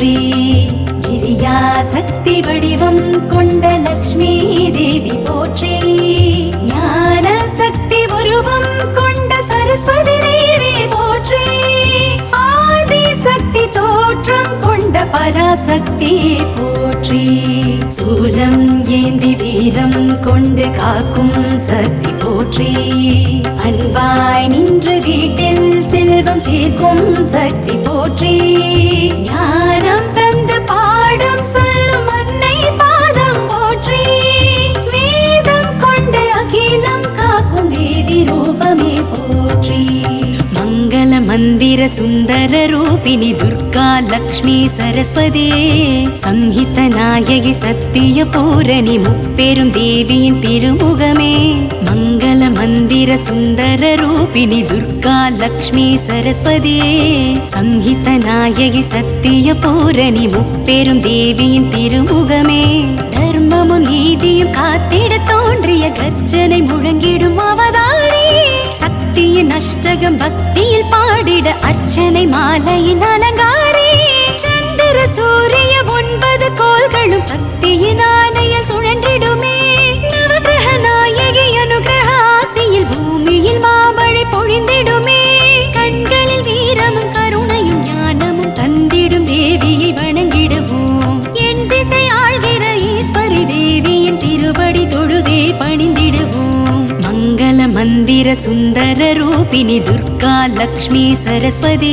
தேவி மந்திர சுந்தர ரூபிணி துர்கா லக்ஷ்மி சரஸ்வதி சங்கித நாயகி சத்திய பூரணி முப்பெரும் தேவியின் திருமுகமே. மங்கள மந்திர சுந்தர ரூபிணி துர்கா லக்ஷ்மி சரஸ்வதி சங்கித நாயகி சத்திய பூரணி முப்பெரும் தேவியின் திருமுகமே. தர்மமும் நீதியும் காத்திட தோன்றிய கர்ஜனை முழங்கிடும் அவதான் பக்தியின் அஷ்டகம் பக்தியில் பாடிட அர்ச்சனை மாலையின் அலங்காரி. சந்திர சூரிய ஒன்பது கோள்களும் சக்தியின் ஆணையில் சுழன்றிடுமே. மந்திர சுந்தர ரூபிணி துர்கா லக்ஷ்மி சரஸ்வதி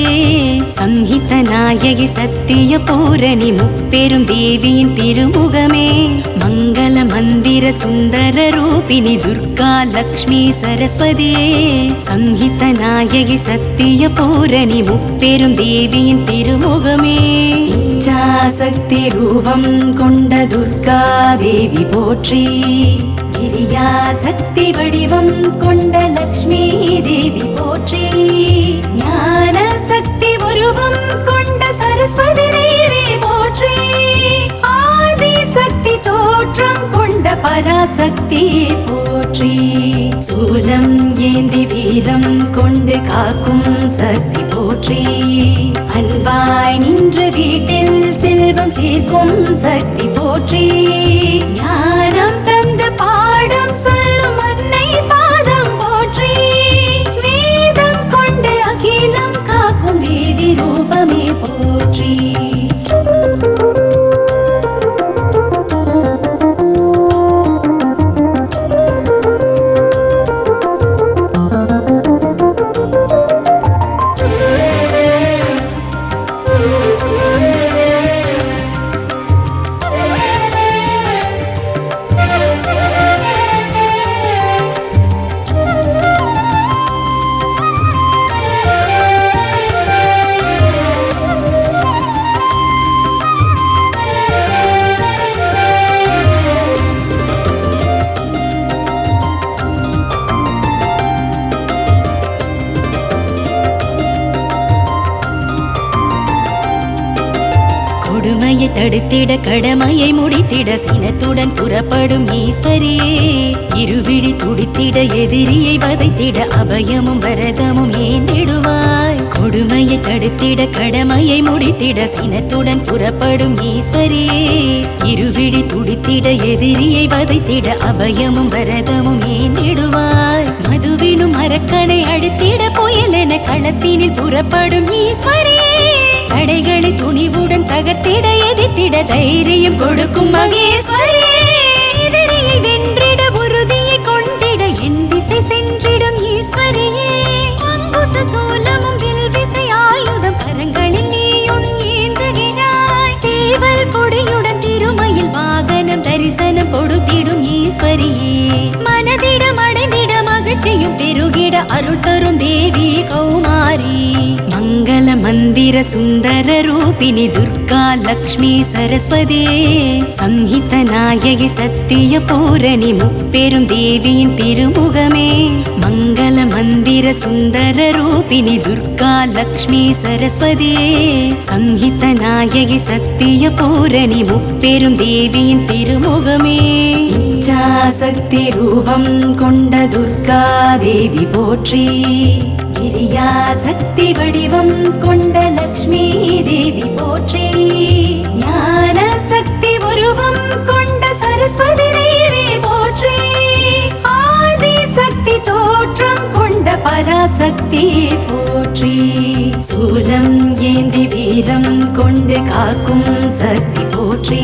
சம்ஹித நாயகி சத்திய பூரணி முப்பெரும் தேவியின் திருமுகமே. மங்கள மந்திர சுந்தர ரூபிணி துர்கா லக்ஷ்மி சரஸ்வதி சம்ஹித நாயகி சத்திய பூரணி முப்பெரும் தேவியின் திருமுகமே. இச்சாசக்தி ரூபம் கொண்ட துர்கா தேவி போற்றி கிரியாசக்தி வடிவம் கொண்ட லக்ஷ்மி தேவி போற்றி. ஞான சக்தி உருவம் கொண்ட சரஸ்வதி தேவி போற்றி. ஆதி சக்தி தோற்றம் கொண்ட பராசக்தி போற்றி. சூலம் ஏந்தி வீரம் கொண்டு காக்கும் சக்தி போற்றி. அன்பாய் நின்று வீட்டில் செல்வம் சேர்க்கும் சக்தி போற்றி. முடித்திட கடமையை முடித்திட சினத்துடன் புறப்படும் ஈஸ்வரியே இருவிழி துடித்திட எதிரியை வதைத்திட அபயமும் வரதமும் ஏந்திடுவாய். கொடுமையை தடுத்திட கடமையை முடித்திட சினத்துடன் புறப்படும் ஈஸ்வரியே இருவிழி துடித்திட எதிரியை வதைத்திட அபயமும் வரதமும் ஏந்திடுவாய். மதுவினும் அரக்கனை அழுத்திட என களத்தினில் புறப்படும் ஈஸ்வரியே தடைகளை துணிவுடன் தகர்த்திட எதிர்த்திட தைரியம் கொடுக்கும் மகேஸ்வரியே எதிரியை வென்றிட உறுதியை கொண்டிட என் திசை சென்றிடும் ஈஸ்வரியே சோலமும் சூலமும் வில் விசை ஆயுதம் கரங்களில் நீயும் ஏந்துகிறாய். சேவல் பொடியுடன் திருமையில் வாகனம் தரிசனம் கொடுத்திடும் ஈஸ்வரியே மனதிடம் அடைந்திட மகிழ்ச்சியும் பெருகிட அருள் தரும் தேவி கௌமாரி. மங்கள மந்திர சுந்தர ரூபிணி துர்கா லக்ஷ்மி சரஸ்வதி சங்கித நாயகி சத்திய பூரணி முப்பெரும் தேவியின் திருமுகமே. மங்கள மந்திர சுந்தர ரூபிணி துர்கா லக்ஷ்மி சரஸ்வதி சங்கித நாயகி சத்திய பூரணி முப்பெரும் தேவியின் திருமுகமே. இச்சாசக்தி ரூபம் கொண்ட துர்கா தேவி போற்றி கிரியா சக்தி வடிவம் கொண்ட லக்ஷ்மி தேவி போற்றி. ஞான சக்தி உருவம் கொண்ட சரஸ்வதி தேவி போற்றி. ஆதி சக்தி தோற்றம் கொண்ட பராசக்தி போற்றி. சூலம் ஏந்தி வீரம் கொண்டு காக்கும் சக்தி போற்றி.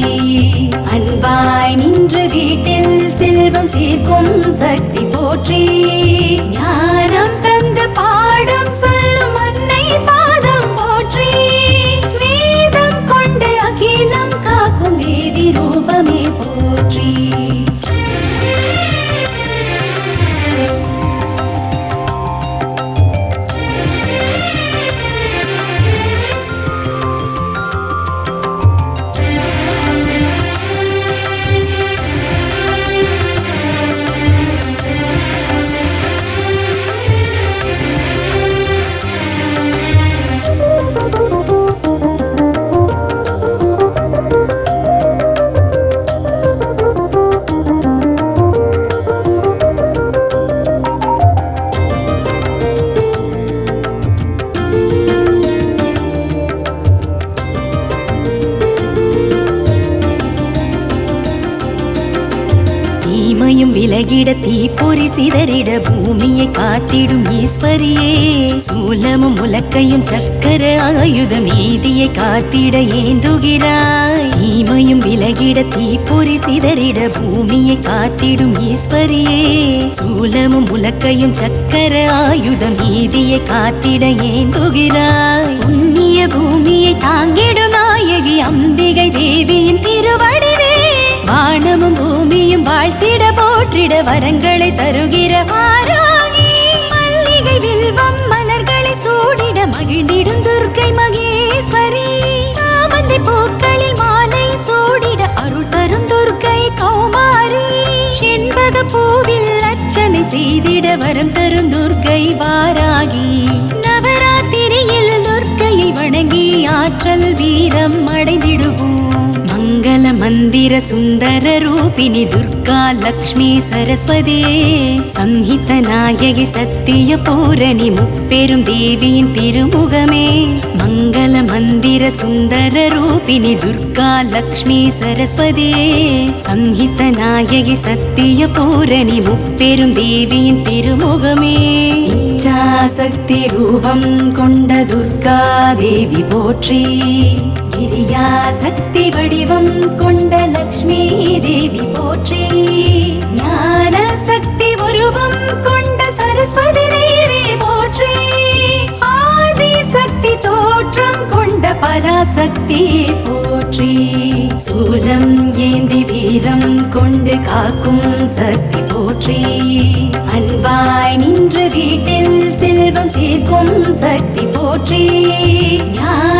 அன்பாய் நின்று வீட்டில் செல்வம் சேர்க்கும் சக்தி போற்றி. ஞான காத்திடும் ஈஸ்வரியே சூலமும் உலக்கையும் சக்கர ஆயுதம் நீதியை காத்திட ஏந்துகிறாய். தீமையும் விலகிட தீப்பொறி சிதறிட பூமியை காத்திடும் ஈஸ்வரியே சூலமும் உலக்கையும் சக்கர ஆயுதம் நீதியை காத்திட ஏந்துகிறாய். புண்ணிய பூமியை தாங்கிடும் நாயகி அம்பிகை தேவியின் திருவடிவே. வானமும் பூமியும் வாழ்த்திட போற்றிட வரங்களை தருகிற வாராகி கௌமாரி செண்பக பூவில் அர்ச்சனை செய்திட வரம் தரும் துர்க்கை வாராகி. நவராத்திரியில் துர்க்கையை வணங்கி ஆற்றல் வீரம் அடைந்திடுவோம். மங்கள மந்திர சுந்தர ரூபிணி துர்கா லக்ஷ்மி சரஸ்வதியே சம்ஹித நாயகி சத்திய பூரணி முப்பெரும் தேவியின் திருமுகமே. மங்கள மந்திர சுந்தர ரூபிணி துர்கா லக்ஷ்மி சரஸ்வதியே சம்ஹித நாயகி சத்திய பூரணி முப்பெரும் தேவியின் திருமுகமே. இச்சாசக்தி ரூபம் கொண்ட துர்கா தேவி போற்றி கிரியா சக்தி வடிவம் கொண்ட லக்ஷ்மி தேவி போற்றி. ஞான சக்தி உருவம் கொண்ட சரஸ்வதி தேவி போற்றி. ஆதி சக்தி தோற்றம் கொண்ட பராசக்தி போற்றி. சூலம் ஏந்தி வீரம் கொண்டு காக்கும் சக்தி போற்றி. அன்பாய் நின்று வீட்டில் செல்வம் சேர்க்கும் சக்தி போற்றி. ஞான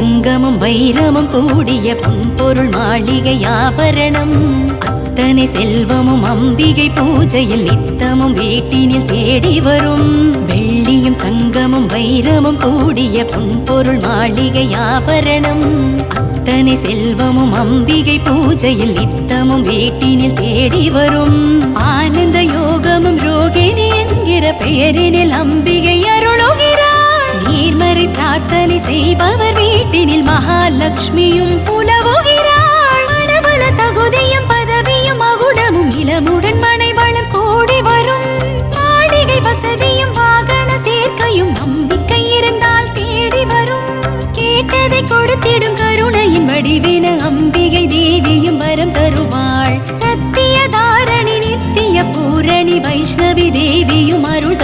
தங்கமும் வைரமும் கூடிய பொன்பொருள் மாளிகை ஆபரணம். அத்தனை செல்வமும் அம்பிகை பூஜையில் நித்தமும் வீட்டினில் தேடி வரும். வெள்ளியும் தங்கமும் வைரமும் கூடிய பொன்பொருள் மாளிகை ஆபரணம். அத்தனை செல்வமும் அம்பிகை பூஜையில் நித்தமும் வீட்டினில் தேடி வரும். ஆனந்த யோகமும் ரோகிணி என்கிற பெயரினில் அம்பிகை அருளுகிற ஈஸ்வரி பிரார்த்தனை செய்பவர் வீட்டினில் மகாலட்சுமியும் புலவுகிறாள். அளவல தகுதியும் பதவியும் அகுணமும் இளமுடன் மனை வளம் கோடி வரும். மாளிகை வசதியும் வாகன சேர்க்கையும் நம்பிக்கை இருந்தால் தேடி வரும். கேட்டதை கொடுத்திடும் கருணையின் வடிவின அம்பிகை தேவியும் வரம் தருவாள். சத்திய தாரணி நித்திய பூரணி வைஷ்ணவி தேவியும் அருள்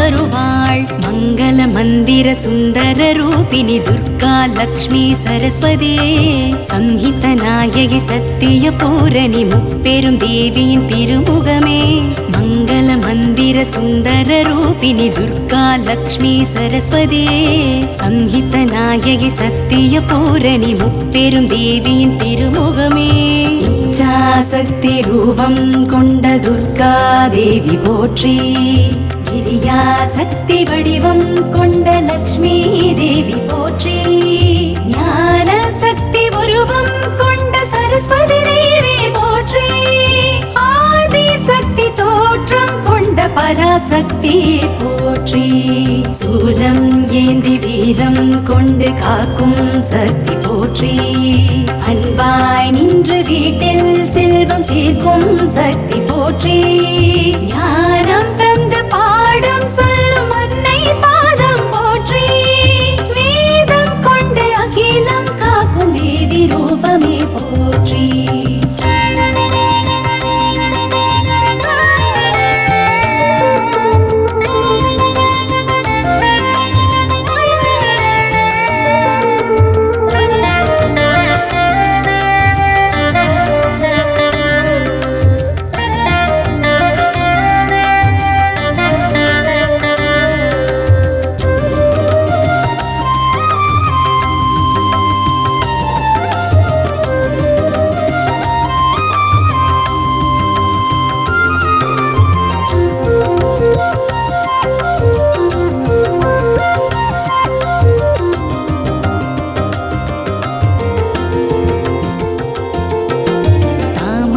முப்பெரும் தேவியின் திருமுகமே. மங்கள மந்திர சுந்தர ரூபிணி துர்கா லக்ஷ்மி சரஸ்வதியே சங்கித நாயகி சத்திய பூரணி முப்பெரும் தேவியின் திருமுகமே. இச்சாசக்தி ரூபம் கொண்ட துர்கா தேவி போற்றி கிரியா சக்தி வடிவம் கொண்ட பராசக்தி போற்றி. சூலம் ஏந்தி வீரம் கொண்டு காக்கும் சக்தி போற்றி. அன்பாய் நின்று வீட்டில் செல்வம் சேர்க்கும் சக்தி போற்றி. யார்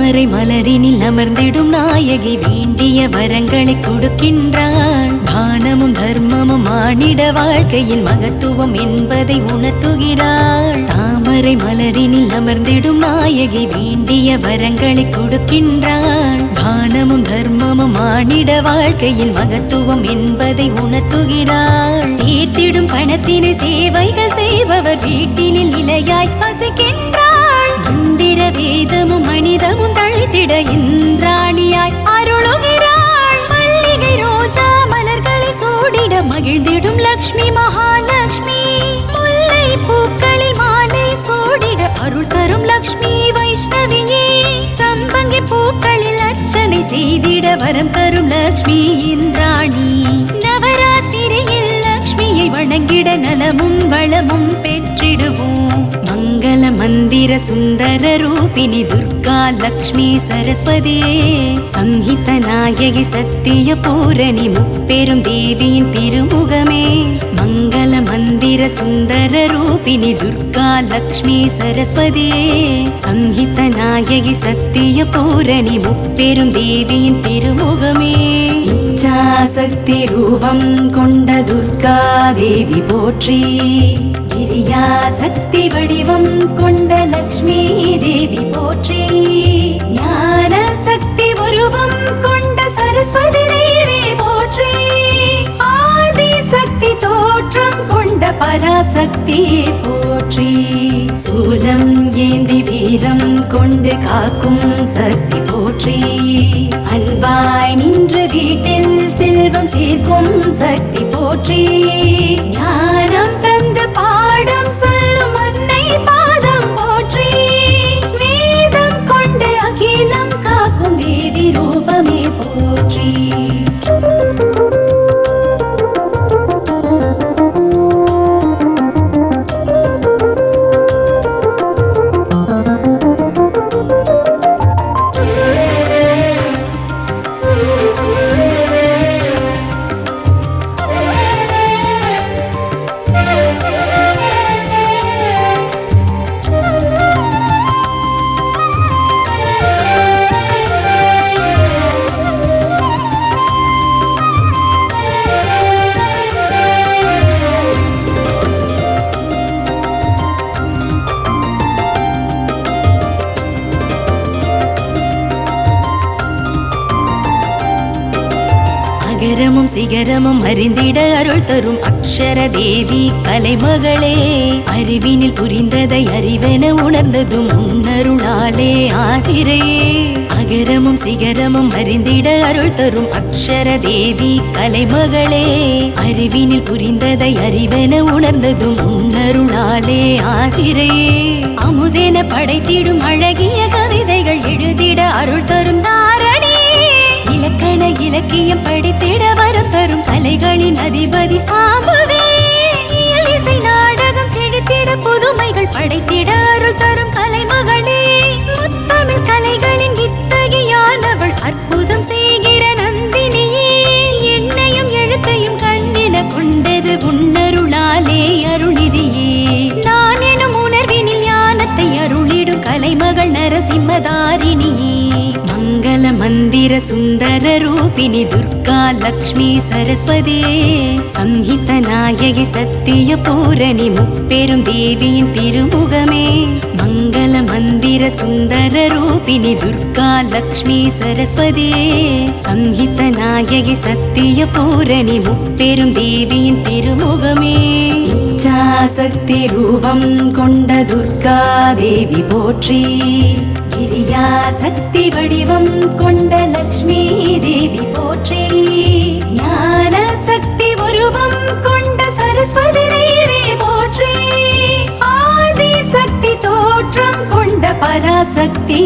தாமரை மலரினில் அமர்ந்திடும் நாயகி வேண்டிய வரங்களை கொடுக்கின்றாள். தானமும் தர்மமும் மானிட வாழ்க்கையின் மகத்துவம் என்பதை உணர்த்துகிறாள். தாமரை மலரினில் அமர்ந்திடும் நாயகி வேண்டிய வரங்களை கொடுக்கின்றாள். தானமும் தர்மமும் மானிட வாழ்க்கையின் மகத்துவம் என்பதை உணர்த்துகிறாள். தீர்த்திடும் பணத்தினை சேவைகள் செய்பவர் வீட்டினில் நிலையாய் வசிக்கின்றாள் மந்திர வேதமும் மனிதமும் தழைத்திட இன்றாணியாய் அருளுகிறாள் மல்லிகை ரோஜா மலர்களை சூடிட மகிழ்ந்திடும் லக்ஷ்மி மகாலட்சுமி முல்லை பூக்களில் மாலை சூடிட அருள் தரும் லக்ஷ்மி வைஷ்ணவியே. சம்பங்கி பூக்களில் அர்ச்சனை செய்திட வரம் தரும் லக்ஷ்மி இந்திராணி. நவராத்திரியில் லக்ஷ்மியை வணங்கிட நலமும் வளமும் வீர சுந்தர ரூபிணி துர்கா லக்ஷ்மி சரஸ்வதியே சங்கித நாயகி சத்திய பூரணி முப்பெரும் தேவியின் திருமுகமே. மங்கள மந்திர சுந்தர ரூபிணி துர்கா லக்ஷ்மி சரஸ்வதியே சங்கித நாயகி சத்திய பூரணி முப்பெரும் தேவியின் திருமுகமே. இச்சாசக்தி ரூபம் கொண்ட துர்கா தேவி போற்றி கிரியா சக்தி வடிவம் கொண்ட லக்ஷ்மி தேவி போற்றி. ஞான சக்தி உருவம் கொண்ட சரஸ்வதி தேவி போற்றி. ஆதி சக்தி தோற்றம் கொண்ட பராசக்தி போற்றி. சூலம் ஏந்தி வீரம் கொண்டு காக்கும் சக்தி போற்றி. அன்பாய் நின்ற வீட்டில் செல்வம் சேர்க்கும் சக்தி போற்றி. ஞானம் தந்து அகரமும் சிகரமும் அறிந்திட அருள் தரும் அக்ஷர தேவி கலைமகளே. அறிவினில் புரிந்ததை அறிவென உணர்ந்ததும் உன்னருளாலே ஆதிரையே அகரமும் சிகரமும் அறிந்திட அருள் தரும் அக்ஷர தேவி கலைமகளே. அறிவினில் புரிந்ததை அறிவென உணர்ந்ததும் உன்னருளாலே ஆதிரையே அமுதென படைத்திடும் அழகிய கவிதைகள் எழுதிட அருள் தரும் தாரணி. இலக்கண இலக்கியம் படி வரம் கலைகளின் அதிபதி சாம்புவே இசை நாடகம் செழித்திட புதுமைகள் படைத்திட அருள் தரும் கலைமகளே முத்தமிழ் கலைகளின் வித்த மந்திர சுந்தர ரூபிணி துர்கா லக்ஷ்மி சரஸ்வதியே சம்ஹித நாயகி சத்திய பூரணி முப்பெரும் தேவியின் திருமுகமே. மங்கள மந்திர சுந்தர ரூபிணி துர்கா லக்ஷ்மி சரஸ்வதியே சம்ஹித நாயகி சத்திய பூரணி முப்பெரும் தேவியின் திருமுகமே. இச்சாசக்தி ரூபம் கொண்ட துர்கா தேவி போற்றி கிரியா சக்தி வடிவம் கொண்ட லக்ஷ்மி தேவி போற்றி. ஞான சக்தி உருவம் கொண்ட சரஸ்வதி தேவி போற்றி. ஆதி சக்தி தோற்றம் கொண்ட பராசக்தி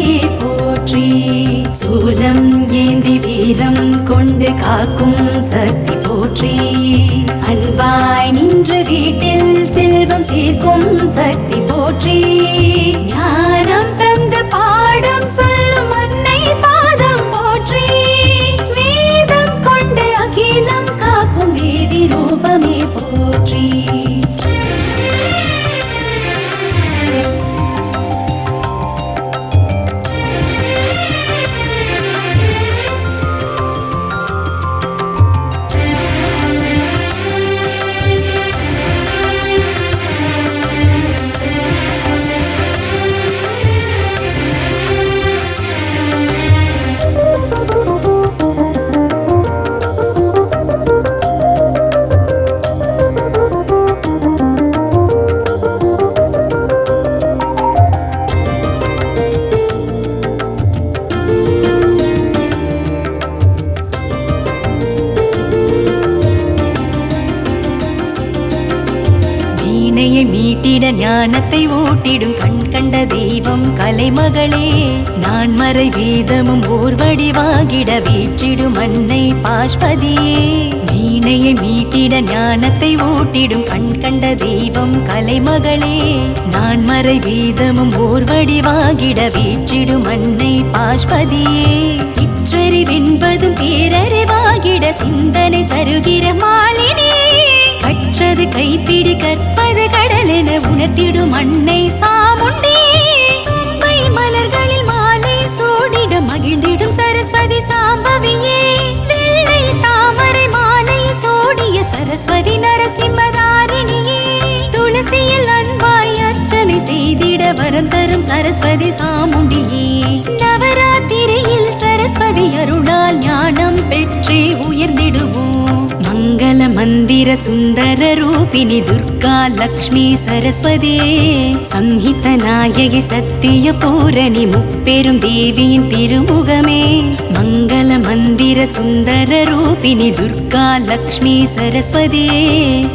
ஞானத்தை ஊட்டிடும் கண் கண்ட தெய்வம் கலைமகளே. நான் மறை வேதமும் ஓர்வடிவாகிட வீற்றிடும் அன்னை பாஷ்பதியே. வீணையை மீட்டிட ஞானத்தை ஊட்டிடும் கண் கண்ட தெய்வம் கலைமகளே. நான் மறை வேதமும் ஓர்வடிவாகிட வீற்றிடும் அன்னை பாஷ்பதியே. இற்றறிவென்பதும் பேரறிவாகிட சிந்தனை தருகிற மாலினி. கற்றது கைப்பிடி கற்ப கடலென உணர்த்திடும் அன்னை சாமுண்டி. தும்பை மலர்களில் மாலை சூடிடும் மகிழ்ந்திடும் சரஸ்வதி சாம்பவியே மந்திர சுந்தர ரூபிணி துர்கா லக்ஷ்மி சரஸ்வதியே சம்ஹித நாயகி சத்திய பூரணி முப்பெரும் தேவியின் திருமுகமே. மங்கள மந்திர சுந்தர ரூபிணி துர்கா லக்ஷ்மி சரஸ்வதியே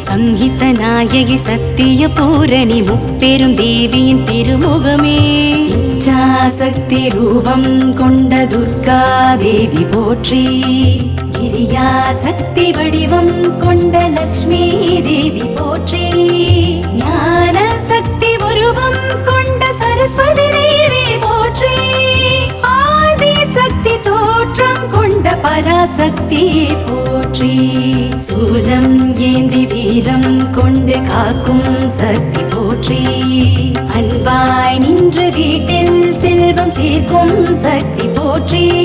சம்ஹித நாயகி சத்திய பூரணி முப்பெரும் தேவியின் திருமுகமே. இச்சாசக்தி ரூபம் கொண்ட துர்கா தேவி போற்றி. கிரியா சக்தி வடிவம் கொண்ட லக்ஷ்மி தேவி போற்றி. ஞான சக்தி உருவம் கொண்ட சரஸ்வதி தேவி போற்றி. ஆதி சக்தி தோற்றம் கொண்ட பராசக்தி போற்றி. சூலம் ஏந்தி வீரம் கொண்டு காக்கும் சக்தி போற்றி. அன்பாய் நின்று வீட்டில் செல்வம் சேர்க்கும் சக்தி போற்றி.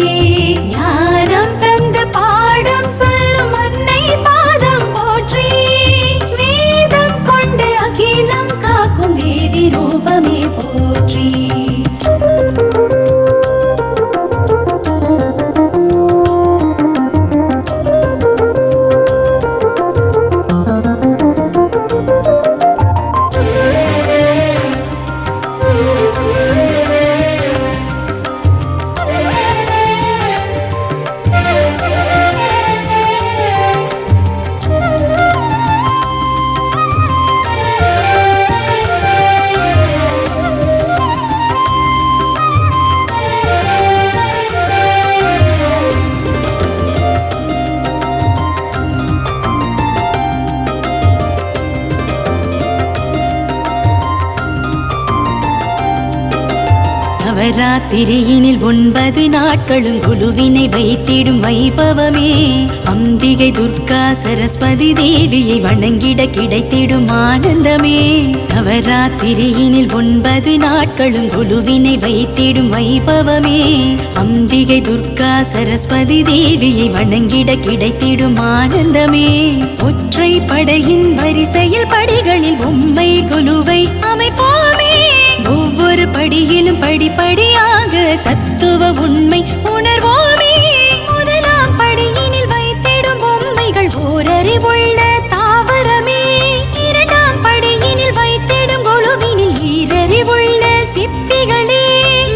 நவராத்திரியினில் ஒன்பது நாட்களும் குழுவினை வைத்திடும் வைபவமே. அம்பிகை துர்கா சரஸ்வதி தேவியை வணங்கிட கிடைத்திடும் ஆனந்தமே. நவராத்திரியினில் ஒன்பது நாட்களும் குழுவினை வைத்திடும் வைபவமே. அம்பிகை துர்கா சரஸ்வதி தேவியை வணங்கிட கிடைத்திடும் ஆனந்தமே. ஒற்றை படையின் வரிசையில் படிகளில் பொம்மை குழுவை அமைப்போம். ஒவ்வொரு படியிலும் படிப்படியாக தத்துவ உண்மை உணர்வோமே. முதலாம் படியினில் வைத்திடும் பொம்மைகள் ஓரறிவுள்ள தாவரமே. இரண்டாம் படியினில் வைத்திடும் கொழுவினில் ஈரறிவுள்ள சிப்பிகளே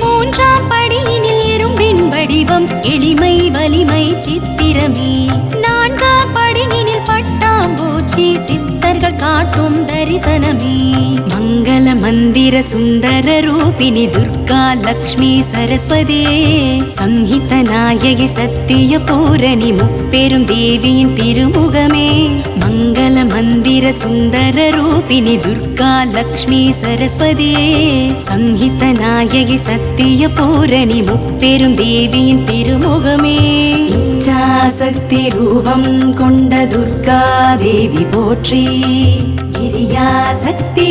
மூன்றாம் படியினில் இரும்பின் வடிவம் எளிமை வலிமை சித்திரமே. நான்காம் படியினில் பட்டாம்பூச்சி சித்தர்கள் காட்டும் தரிசனமே. மங்கள மந்திர சுந்தர ரூபிணி துர்கா லக்ஷ்மி சரஸ்வதியே சம்ஹித நாயகி சத்திய பூரணி முப்பெரும் தேவியின் திருமுகமே. மங்கள மந்திர சுந்தர ரூபிணி துர்கா லக்ஷ்மி சரஸ்வதியே சம்ஹித நாயகி சத்திய பூரணி முப்பெரும் தேவியின் திருமுகமே. சக்தி ரூபம் கொண்ட துர்கா தேவி போற்றி கிரியா சக்தி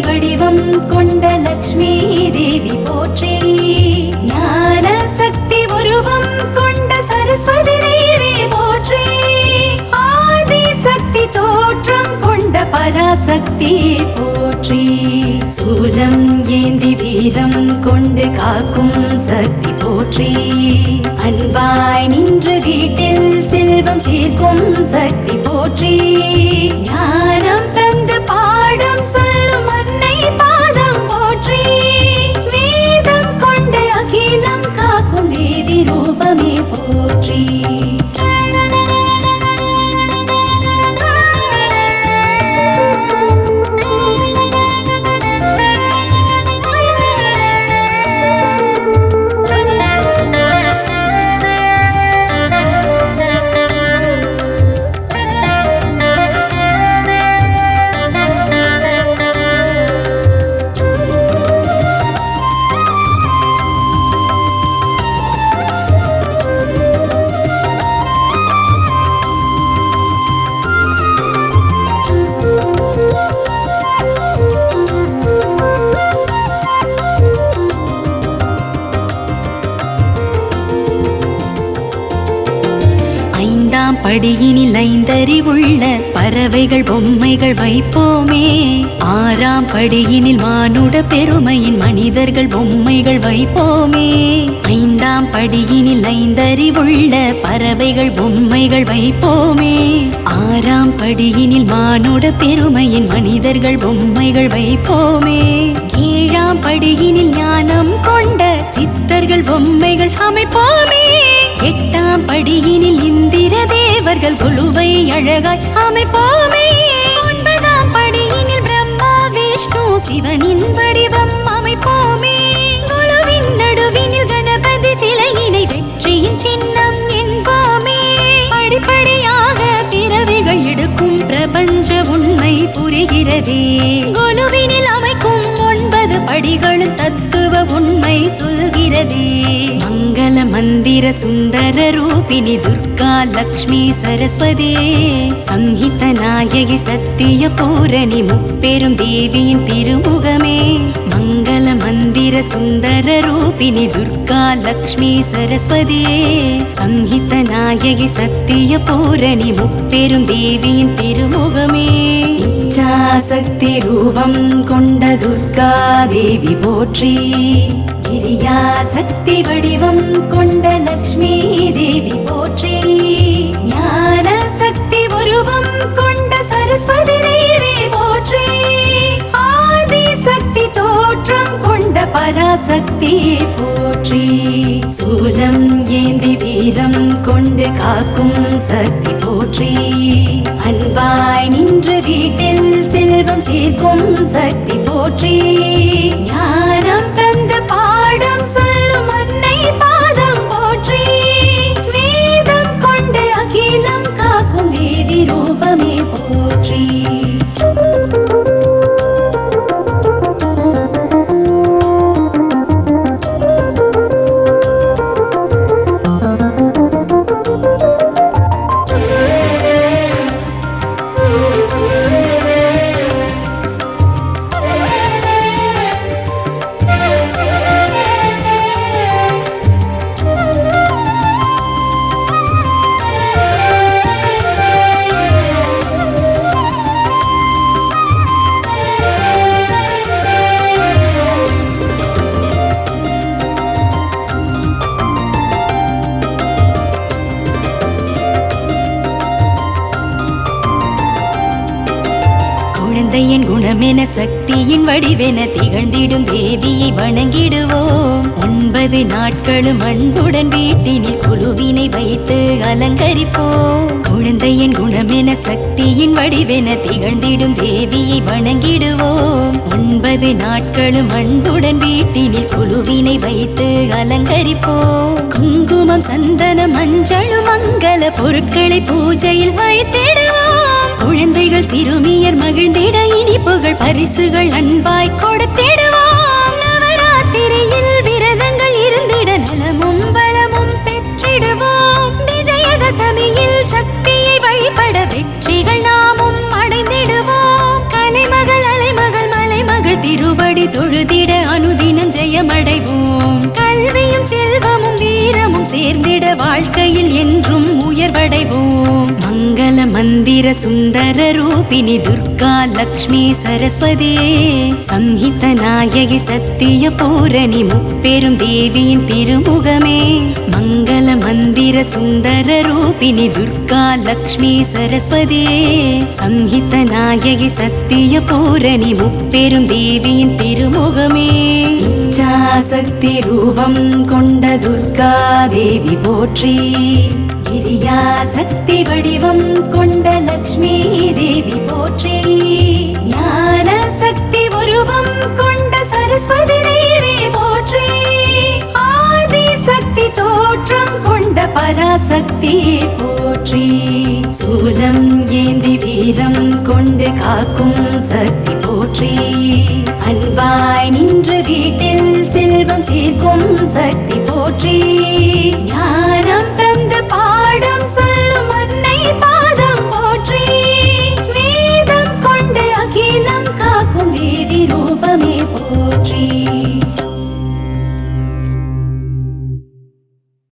பராசக்தி போற்றி சூலம் ஏந்தி வீரம் கொண்டு காக்கும் சக்தி போற்றி. அன்பாய் நின்று வீட்டில் செல்வம் சேர்க்கும் சக்தி போற்றி. பொம்மைகள் வைப்போமே. ஆறாம் படியினில் மானுட பெருமையின் மனிதர்கள் பொம்மைகள் வைப்போமே. ஐந்தாம் படியினில் ஐந்தறிவுள்ள பறவைகள் பொம்மைகள் வைப்போமே. ஆறாம் படியினில் மானுட பெருமையின் மனிதர்கள் பொம்மைகள் வைப்போமே. ஏழாம் படியினில் ஞானம் கொண்ட சித்தர்கள் பொம்மைகள் அமைப்போமே. எட்டாம் படியினில் இந்திர தேவர்கள் குழுவை அழகாய் அமைப்போம். சிவனின் வடிவம் அமைப்போமே. குழுவின் நடுவினில் கணபதி சிலையினை வெற்றியின் சின்னம் என்போமே. அடிப்படையாக பிறவிகள் எடுக்கும் பிரபஞ்ச உண்மை புரிகிறதே. குழுவினில் அமைக்கும் ஒன்பது படிகளும் தத்துவ உண்மை சொல்கிறதே மங்கள மந்திர சுந்தர ரூபிணி துர்கா லக்ஷ்மி சரஸ்வதியே சம்ஹித நாயகி சத்திய பூரணி முப்பெரும் தேவியின் திருமுகமே. மங்கள மந்திர சுந்தர ரூபிணி துர்கா லக்ஷ்மி சரஸ்வதியே சம்ஹித நாயகி சத்திய பூரணி முப்பெரும் தேவியின் திருமுகமே. இச்சாசக்தி ரூபம் கொண்ட துர்கா தேவி போற்றி. கிரியா சக்தி வடிவம் கொண்ட லக்ஷ்மி தேவி போற்றி. ஞான சக்தி உருவம் கொண்ட சரஸ்வதி தேவி போற்றி. ஆதி சக்தி தோற்றம் கொண்ட பராசக்தி போற்றி. சூலம் ஏந்தி வீரம் கொண்டு காக்கும் சக்தி போற்றி. அன்பாய் நின்று வீட்டில் செல்வம் சேர்க்கும் சக்தி போற்றி. வடிவென திகழ்ந்திடும் தேவியை வணங்கிடுவோம். ஒன்பது நாட்களும் அன்புடன் வீட்டினில் குழுவினை வைத்து அலங்கரிப்போம். குழந்தையின் குணமென சக்தியின் வடிவென திகழ்ந்திடும் தேவியை வணங்கிடுவோம். ஒன்பது நாட்களும் அன்புடன் வீட்டினில் குழுவினை வைத்து அலங்கரிப்போம். குங்குமம் சந்தனம் மஞ்சளும் மங்கள பொருட்களை பூஜையில் வைத்திடுவோம். குழந்தைகள் சிறுமியர் மகிழ்ந்திட இனிப்புகள் பரிசுகள் அன்பாய் கொடுத்திடுவோம். நவராத்திரியில் விரதங்கள் இருந்திட நலமும் வளமும் பெற்றிடுவோம். விஜயதசமியில் சக்தியை வழிபட வெற்றிகள் நாமும் அடைந்திடுவோம். கலைமகள் அலைமகள் மலைமகள் திருவடி தொழுதிட அனுதினம் ஜெயமடைவோம். சேர்ந்திட வாழ்க்கையில் என்றும் உயர்வடைவோம். மங்கள மந்திர சுந்தர ரூபிணி துர்கா லக்ஷ்மி சரஸ்வதியே சம்ஹித நாயகி சத்திய பூரணி முப்பெரும் தேவியின் திருமுகமே. மங்கள மந்திர சுந்தர ரூபிணி துர்கா லக்ஷ்மி சரஸ்வதியே சம்ஹித நாயகி சத்திய பூரணி முப்பெரும் தேவியின் திருமுகமே. இச்சாசக்தி ரூபம் கொண்ட துர்கா தேவி போற்றி. கிரியா சக்தி வடிவம் கொண்ட லக்ஷ்மி தேவி போற்றி. ஞான சக்தி உருவம் கொண்ட சரஸ்வதி தேவி போற்றி. ஆதி சக்தி தோற்றம் கொண்ட பராசக்தியே போற்றி. சூலம் ஏந்தி வீரம் கொண்டு காக்கும் சக்தி போற்றி. அன்பாய் நின்ற வீட்டில் செல்வம் சேர்க்கும் சக்தி